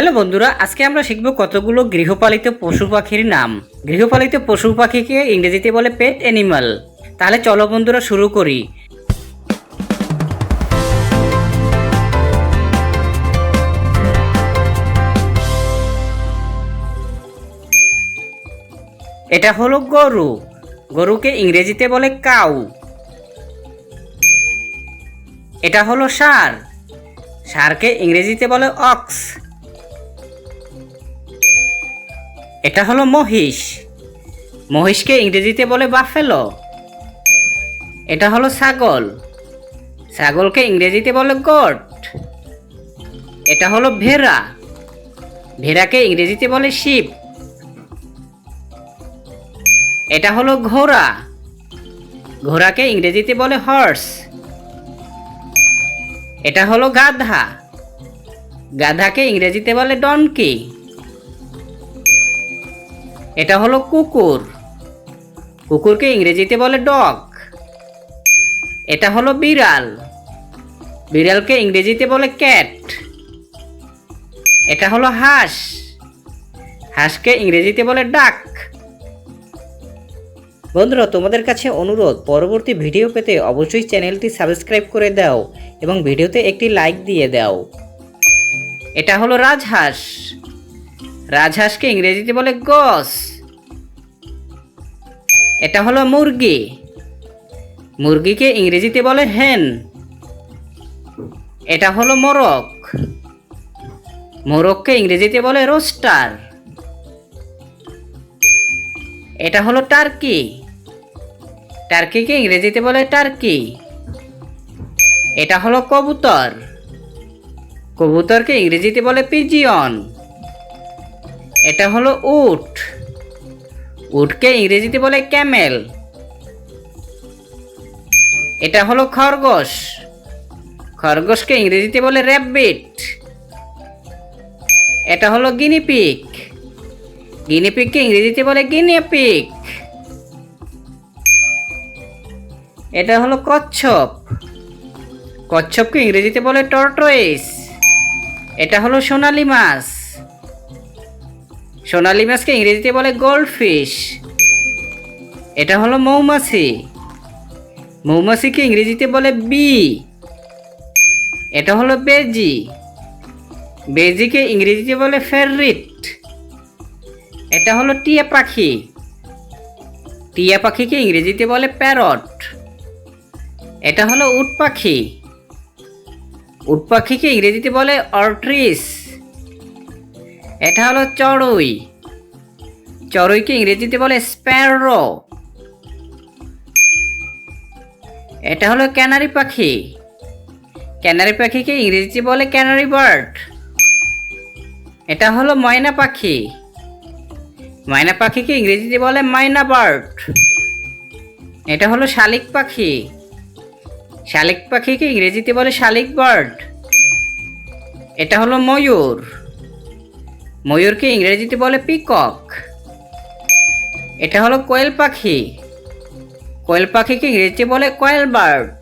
Hello বন্ধুরা, আজকে আমরা শিখব কতগুলো গৃহপালিত পশু পাখির নাম। গৃহপালিত পশু পাখিকে ইংরেজিতে বলে পেট অ্যানিমাল তাহলে চলো বন্ধুরা শুরু করি। এটা হলো গরু। গরুকে ইংরেজিতে বলে কাউ এটা হলো ষাঁড় সারকে ইংরেজিতে বলে অক্স এটা হলো মহিষ। মহিষকে ইংরেজিতে বলে বাফেলো। এটা হলো ছাগল। ছাগলকে ইংরেজিতে বলে গোট এটা হলো ভেড়া। ভেড়াকে ইংরেজিতে বলে শিপ। এটা হলো ঘোড়া। ঘোড়াকে ইংরেজিতে বলে হর্স এটা হলো গাধা। গাধাকে ইংরেজিতে বলে ডনকি এটা হলো কুকুর। কুকুরকে ইংরেজিতে বলে ডগ। এটা হলো বিড়াল। বিড়ালকে ইংরেজিতে বলে ক্যাট। এটা হলো হাঁস। হাঁসকে ইংরেজিতে বলে ডাক। বন্ধুরা, তোমাদের কাছে অনুরোধ, পরবর্তী ভিডিও পেতে অবশ্যই চ্যানেলটি সাবস্ক্রাইব করে দাও এবং ভিডিওতে একটি লাইক দিয়ে দাও। এটা হলো রাজহাঁস। রাজহাঁসকে ইংরেজিতে বলে গস। এটা হলো মুরগি। মুরগিকে ইংরেজিতে বলে হেন। এটা হলো মোরক মোরককে ইংরেজিতে বলে রোস্টার। এটা হলো টার্কি। টার্কিকে ইংরেজিতে বলে টার্কি। এটা হলো কবুতর। কবুতরকে ইংরেজিতে বলে পিজিয়ন। এটা হলো উট। উটকে ইংরেজিতে বলে ক্যামেল। এটা হলো খরগোশ। খরগোশকে ইংরেজিতে বলে র্যাবিট। এটা হলো গিনিপিক গিনিপিককে ইংরেজিতে বলে গিনিপিক এটা হলো কচ্ছপ। কচ্ছপকে ইংরেজিতে বলে টর্টোইস এটা হলো সোনালি মাছ। সোনালি মাছকে ইংরেজিতে বলে গোল্ডফিশ এটা হলো মৌমাছি। মৌমাছিকে ইংরেজিতে বলে বি এটা হলো বেজি। বেজিকে ইংরেজিতে বলে ফেররিট এটা হলো টিয়া পাখি। টিয়া পাখিকে ইংরেজিতে বলে প্যারট এটা হলো উট পাখি। উট পাখিকে ইংরেজিতে বলে অর্ট্রিস এটা হলো চড়ুই। চড়ুইকে ইংরেজিতে বলে স্প্যারো। এটা হলো ক্যানারি পাখি। ক্যানারি পাখিকে ইংরেজিতে বলে ক্যানারি বার্ড। এটা হলো ময়না পাখি। ময়না পাখিকে ইংরেজিতে বলে ময়না বার্ড। এটা হলো শালিক পাখি। শালিক পাখিকে ইংরেজিতে বলে শালিক বার্ড। এটা হলো ময়ূর। ময়ূরকে ইংরেজিতে বলে পিকক এটা হলো কোয়েল পাখি। কোয়েল পাখিকে ইংরেজিতে বলে কোয়েল বার্ড